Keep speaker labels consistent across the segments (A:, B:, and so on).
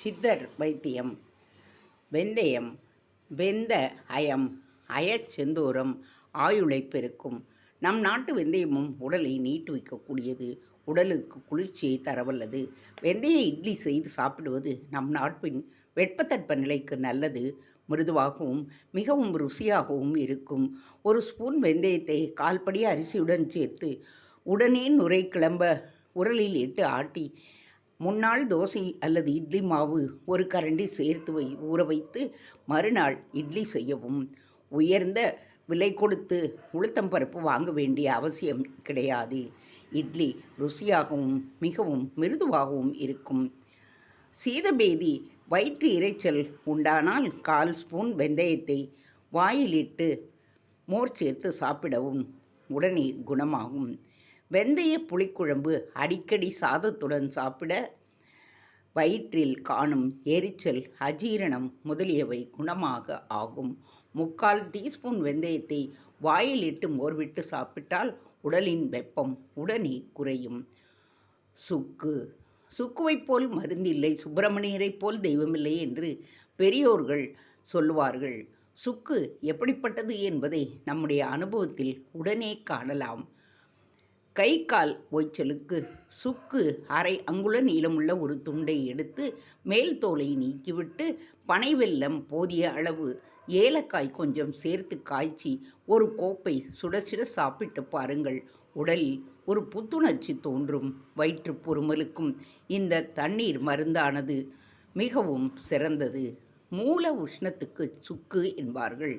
A: சித்தர் வைத்தியம் வெந்தயம் வெந்த அயம் அயச்செந்தூரம் ஆயுளை பெருக்கும். நம் நாட்டு வெந்தயமும் உடலை நீட்டு வைக்கக்கூடியது. உடலுக்கு குளிர்ச்சியை தரவல்லது. வெந்தய இட்லி செய்து சாப்பிடுவது நம் நாட்டின் வெப்பத்தட்ப நிலைக்கு நல்லது. மிருதுவாகவும் மிகவும் ருசியாகவும் இருக்கும். ஒரு ஸ்பூன் வெந்தயத்தை கால்படி அரிசியுடன் சேர்த்து உடனே நுரை கிளம்ப உரலில் இட்டு ஆட்டி முன்னாள் தோசை அல்லது இட்லி மாவு ஒரு கரண்டி சேர்த்து வை ஊற வைத்து மறுநாள் இட்லி செய்யவும். உயர்ந்த விலை கொடுத்து உளுத்தம் பருப்பு வாங்க வேண்டிய அவசியம் கிடையாது. இட்லி ருசியாகவும் மிகவும் மிருதுவாகவும் இருக்கும். சீதபேதி வயிற்று இரைச்சல் உண்டானால் கால் ஸ்பூன் வெந்தயத்தை வாயிலிட்டு மோர் சேர்த்து சாப்பிடவும் உடனே குணமாகும். வெந்தய புளிக்குழம்பு அடிக்கடி சாதத்துடன் சாப்பிட வயிற்றில் காணும் எரிச்சல் அஜீரணம் முதலியவை குணமாக ஆகும். முக்கால் டீஸ்பூன் வெந்தயத்தை வாயில் இட்டு மோர்விட்டு சாப்பிட்டால் உடலின் வெப்பம் உடனே குறையும். சுக்கு. சுக்குவைப் போல் மருந்தில்லை சுப்பிரமணியரைப் போல் தெய்வமில்லை என்று பெரியோர்கள் சொல்லுவார்கள். சுக்கு எப்படிப்பட்டது என்பதை நம்முடைய அனுபவத்தில் உடனே காணலாம். கை கால் ஓய்ச்சலுக்கு சுக்கு அரை அங்குல நீளமுள்ள ஒரு துண்டை எடுத்து மேல் தோலை நீக்கிவிட்டு பனை வெல்லம் போதிய அளவு ஏலக்காய் கொஞ்சம் சேர்த்து காய்ச்சி ஒரு கோப்பை சுட சுட சாப்பிட்டு பாருங்கள். உடலில் ஒரு புத்துணர்ச்சி தோன்றும். வயிற்று பொறுமலுக்கும் இந்த தண்ணீர் மருந்தானது மிகவும் சிறந்தது. மூல உஷ்ணத்துக்கு சுக்கு என்பார்கள்.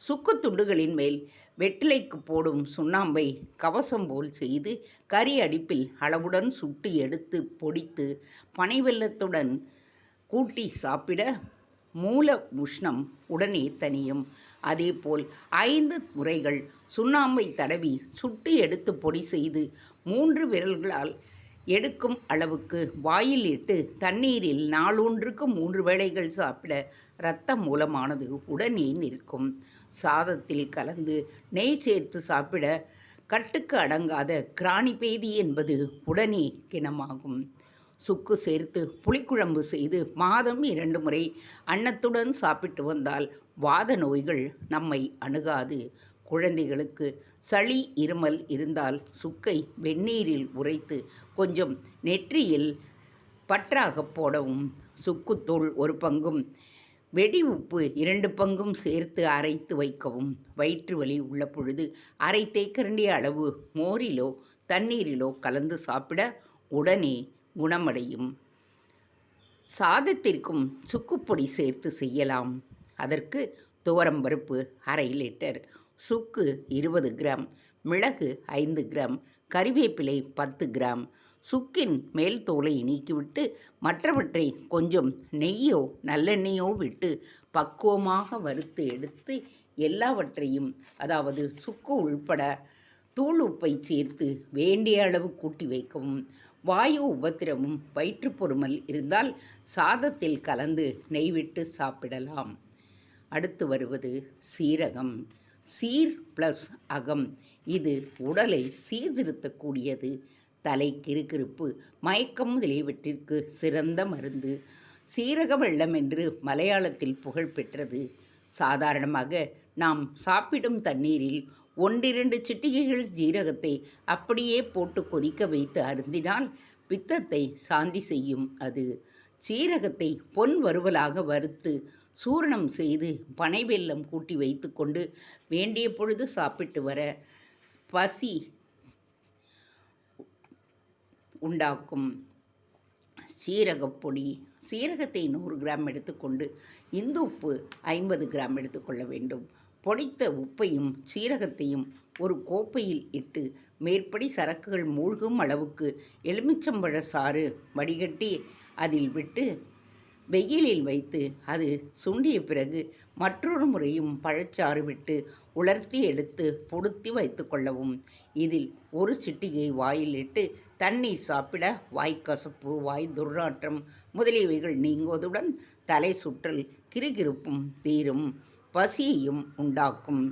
A: சுக்கு துண்டுகளின் மேல் வெற்றிலைக்கு போடும் சுண்ணாம்பை கவசம் போல் செய்து கரி அடிப்பில் அளவுடன் சுட்டு எடுத்து பொடித்து பனைவெல்லத்துடன் கூட்டி சாப்பிட மூல உஷ்ணம் உடனே தனியும் அதேபோல் ஐந்து முறைகள் சுண்ணாம்பை தடவி சுட்டு எடுத்து பொடி செய்து மூன்று விரல்களால் எடுக்கும் அளவுக்கு வாயில் இட்டு தண்ணீரில் நாளொன்றுக்கு மூன்று வேளைகள் சாப்பிட இரத்த மூலமானது உடனே நிற்கும். சாதத்தில் கலந்து நெய் சேர்த்து சாப்பிட கட்டுக்கு அடங்காத கிராணி பேதி என்பது உடனே கிணமாகும். சுக்கு சேர்த்து புளிக்குழம்பு செய்து மாதம் இரண்டு முறை அன்னத்துடன் சாப்பிட்டு வந்தால் வாத நோய்கள் நம்மை அணுகாது. குழந்தைகளுக்கு சளி இருமல் இருந்தால் சுக்கை வெந்நீரில் உரைத்து கொஞ்சம் நெற்றியில் பற்றாக போடவும் சுக்குத்தூள் ஒரு பங்கும். வெடி உப்பு இரண்டு பங்கும் சேர்த்து அரைத்து வைக்கவும் வயிற்று வலி உள்ள பொழுது அரை தேக்கரண்டி அளவு மோரிலோ தண்ணீரிலோ கலந்து சாப்பிட உடனே குணமடையும். சாதத்திற்கும் சுக்குப்பொடி சேர்த்து செய்யலாம். அதற்கு துவரம்பருப்பு அரை லிட்டர். சுக்கு இருபது கிராம் மிளகு ஐந்து கிராம் கறிவேப்பிலை பத்து கிராம். சுக்கின் மேல் தோலை நீக்கிவிட்டு மற்றவற்றை கொஞ்சம் நெய்யோ நல்லெண்ணெயோ விட்டு பக்குவமாக வறுத்து எடுத்து எல்லாவற்றையும் அதாவது சுக்கு உள்பட தூள் உப்பை சேர்த்து வேண்டிய அளவு கூட்டி வைக்கவும். வாயு உபத்திரமும் பொறுமல் இருந்தால் சாதத்தில் கலந்து நெய்விட்டு சாப்பிடலாம். அடுத்து வருவது சீரகம். சீர் ப்ளஸ் அகம். இது உடலை சீர்திருத்தக்கூடியது. தலை கிருக்கிருப்பு மயக்கம் முதலியவற்றிற்கு சிறந்த மருந்து. சீரக வெள்ளம் என்று மலையாளத்தில் புகழ் பெற்றது. சாதாரணமாக நாம் சாப்பிடும் தண்ணீரில் ஒன்றிரண்டு சிட்டிகைகள் ஜீரகத்தை அப்படியே போட்டு கொதிக்க வைத்து அருந்தினால் பித்தத்தை சாந்தி செய்யும் அது. சீரகத்தை பொன் வறுவலாக வறுத்து சூரணம் செய்து பனை வெல்லம் கூட்டி வைத்துக்கொண்டு வேண்டிய பொழுது சாப்பிட்டு வர பசி உண்டாக்கும். சீரகப்பொடி சீரகத்தை நூறு கிராம் எடுத்துக்கொண்டு இந்து உப்பு ஐம்பது கிராம் எடுத்துக்கொள்ள வேண்டும். பொடித்த உப்பையும் சீரகத்தையும் ஒரு கோப்பையில் இட்டு மேற்படி சரக்குகள் மூழ்கும் அளவுக்கு எலுமிச்சம்பழ சாறு வடிகட்டி அதில் விட்டு வெயிலில் வைத்து அது சுண்டிய பிறகு மற்றொரு முறையும் பழச்சாறு விட்டு உலர்த்தி எடுத்து பொடுத்தி வைத்து கொள்ளவும். இதில் ஒரு சிட்டிகை வாயில் இட்டு தண்ணீர் சாப்பிட வாய்க்கசப்பு வாய் துர்நாற்றம் முதலியவைகள் நீங்குவதுடன் தலை சுற்றல் கிறுகிறுப்பும் தீரும் பசியையும் உண்டாக்கும்.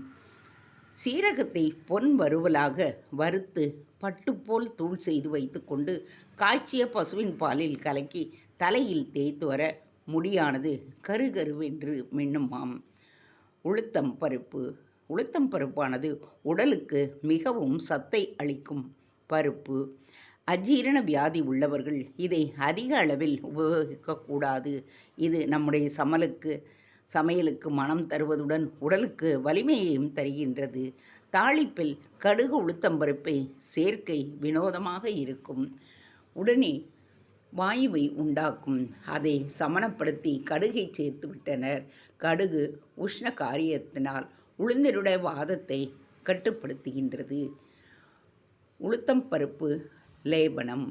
A: சீரகத்தை பொன் வறுவலாக வறுத்து பட்டுப்போல் தூள் செய்து வைத்துக்கொண்டு காய்ச்சிய பசுவின் பாலில் கலக்கி தலையில் தேய்த்து வர முடியானது கருகருவென்று மின்னுமாம். உளுத்தம் பருப்பு. உளுத்தம் பருப்பானது உடலுக்கு மிகவும் சத்தை அளிக்கும் பருப்பு. அஜீரண வியாதி உள்ளவர்கள் இதை அதிக அளவில் உபயோகிக்கக்கூடாது. இது நம்முடைய சமலுக்கு சமையலுக்கு மனம் தருவதுடன் உடலுக்கு வலிமையையும் தருகின்றது. தாளிப்பில் கடுகு உளுத்தம்பருப்பை சேர்க்கை வினோதமாக இருக்கும். உடனே வாயுவை உண்டாக்கும். அதை சமணப்படுத்தி கடுகை சேர்த்து விட்டனர். கடுகு உஷ்ண காரியத்தினால் உளுந்தருடைய வாதத்தை கட்டுப்படுத்துகின்றது. உளுத்தம் பருப்பு லேபனம்.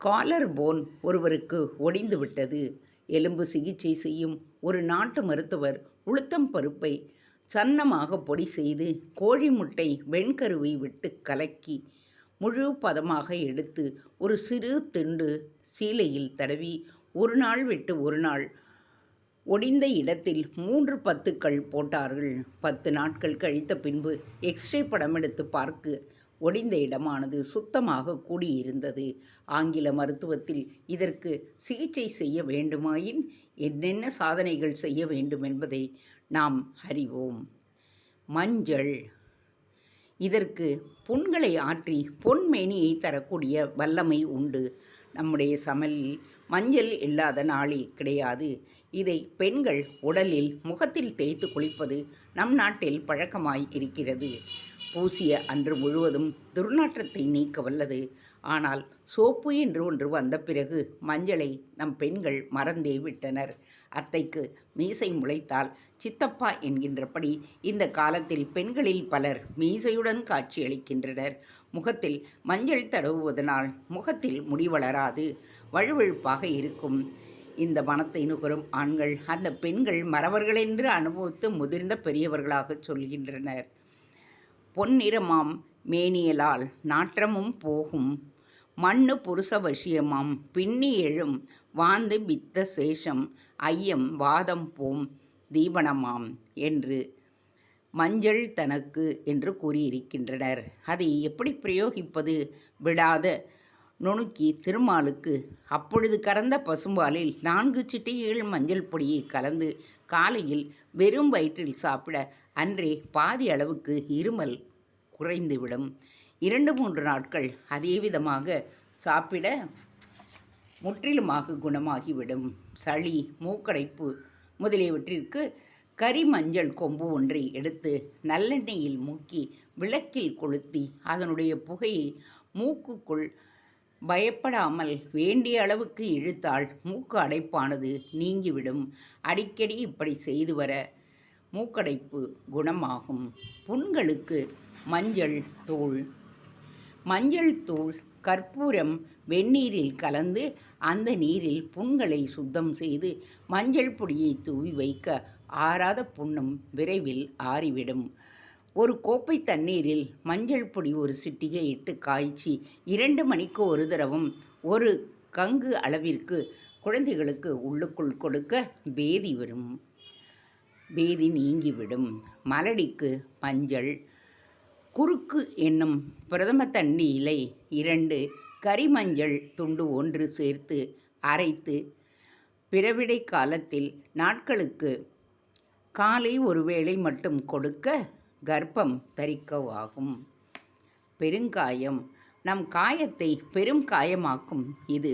A: காலர் போன் ஒருவருக்கு ஒடிந்து விட்டது. எலும்பு சிகிச்சை செய்யும் ஒரு நாட்டு மருத்துவர் உளுத்தம் பருப்பை சன்னமாக பொடி செய்து கோழி முட்டை வெண்கருவை விட்டு கலக்கி முழு பதமாக எடுத்து ஒரு சிறு திண்டு சீலையில் தடவி ஒரு நாள் விட்டு ஒரு நாள் ஒடிந்த இடத்தில் மூன்று பத்துக்கள் போட்டார்கள். பத்து நாட்கள் கழித்த பின்பு எக்ஸ்ரே படம் எடுத்து பார்க்க ஒடிந்த இடமானது சுத்தமாக கூடியிருந்தது. ஆங்கில மருத்துவத்தில் இதற்கு சிகிச்சை செய்ய வேண்டுமாயின் என்னென்ன சாதனைகள் செய்ய வேண்டும் என்பதை நாம் அறிவோம். மஞ்சள் இதற்கு புண்களை ஆற்றி பொன்மேனியை தரக்கூடிய வல்லமை உண்டு. நம்முடைய சமையலில் மஞ்சள் இல்லாத நாளே கிடையாது. இதை பெண்கள் உடலில் முகத்தில் தேய்த்து குளிப்பது நம் நாட்டில் பழக்கமாய் இருக்கிறது. பூசிய அன்று முழுவதும் துர்நாற்றத்தை நீக்க வல்லது. ஆனால் சோப்பு என்று ஒன்று வந்த பிறகு மஞ்சளை நம் பெண்கள் மறந்தே விட்டனர். அத்தைக்கு மீசை முளைத்தால் சித்தப்பா என்கின்றபடி இந்த காலத்தில் பெண்களில் பலர் மீசையுடன் காட்சியளிக்கின்றனர். முகத்தில் மஞ்சள் தடவுவதனால் முகத்தில் முடி வளராது வழுவழுப்பாக இருக்கும். இந்த மனத்தை நுகரும் ஆண்கள் அந்த பெண்கள் மறவர்களென்று அனுபவித்து முதிர்ந்த பெரியவர்களாக சொல்கின்றனர். பொன்னிறமாம் மேனியலால் நாற்றமும் போகும். மண்ணு புருஷ வசியமாம் பின்னி எழும் வாந்து பித்த சேஷம் ஐயம் வாதம் போம் தீபனமாம் என்று மஞ்சள் தனக்கு என்று கூறியிருக்கின்றனர். அதை எப்படி பிரயோகிப்பது? விடாத நுணுக்கி திருமாலுக்கு அப்பொழுது கறந்த பசும்பாலில் நான்கு சிட்டிகைகள் மஞ்சள் பொடியை கலந்து காலையில் வெறும் வயிற்றில் சாப்பிட அன்றே பாதி அளவுக்கு இருமல் குறைந்துவிடும். இரண்டு மூன்று நாட்கள் அதே விதமாக சாப்பிட முற்றிலுமாக குணமாகிவிடும். சளி மூக்கடைப்பு முதலியவற்றிற்கு கரிமஞ்சள் கொம்பு ஒன்றை எடுத்து நல்லெண்ணெயில் மூக்கி விளக்கில் கொளுத்தி அதனுடைய புகையை மூக்குக்குள் பயப்படாமல் வேண்டிய அளவுக்கு இழுத்தால் மூக்கு அடைப்பானது நீங்கிவிடும். அடிக்கடி இப்படி செய்து வர மூக்கடைப்பு குணமாகும். புண்களுக்கு மஞ்சள் தூள். மஞ்சள் தூள் கற்பூரம் வெந்நீரில் கலந்து அந்த நீரில் புண்களை சுத்தம் செய்து மஞ்சள் பொடியை தூவி வைக்க ஆறாத புண்ணும் விரைவில் ஆறிவிடும். ஒரு கோப்பை தண்ணீரில் மஞ்சள் பொடி ஒரு சிட்டிகை இட்டு காய்ச்சி இரண்டு மணிக்கு ஒரு தரவும் ஒரு கங்கு அளவிற்கு குழந்தைகளுக்கு உள்ளுக்குள் கொடுக்க பேதி வரும். பேதி நீங்கிவிடும். மலடிக்கு மஞ்சள். குறுக்கு என்னும் பிரதம தண்ணி இலை இரண்டு. கரிமஞ்சள் துண்டு ஒன்று சேர்த்து அரைத்து. பிறவிடை காலத்தில் நாட்களுக்கு காலை ஒரு வேளை மட்டும் கொடுக்க கர்ப்பம் தரிக்கவாகும். பெருங்காயம். நம் காயத்தை பெரும் காயமாக்கும். இது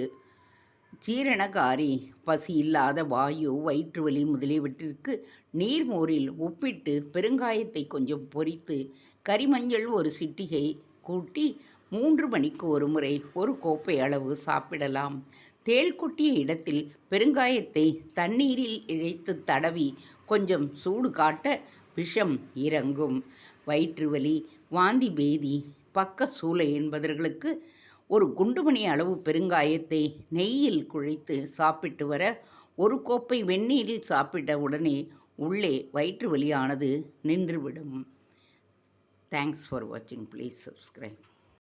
A: ஜீரணகாரி பசி இல்லாத வாயு வயிற்றுவலி முதலியவற்றிற்கு நீர்மோரில் உப்பிட்டு பெருங்காயத்தை கொஞ்சம் பொறித்து கரிமஞ்சள் ஒரு சிட்டிகை கூட்டி மூன்று மணிக்கு ஒரு முறை ஒரு கோப்பை அளவு சாப்பிடலாம். தேள் கொட்டிய இடத்தில் பெருங்காயத்தை தண்ணீரில் இழைத்து தடவி கொஞ்சம் சூடு காட்ட விஷம் இறங்கும். வயிற்று வலி வாந்தி பேதி பக்க சூளை என்பவர்களுக்கு ஒரு குண்டுமணி அளவு பெருங்காயத்தை நெய்யில் குழைத்து சாப்பிட்டு வர ஒரு கோப்பை வெந்நீரில் சாப்பிட்ட உடனே உள்ளே வயிற்று வலியானது நின்றுவிடும். தேங்க்ஸ் ஃபார் வாட்சிங் ப்ளீஸ் சப்ஸ்கிரைப்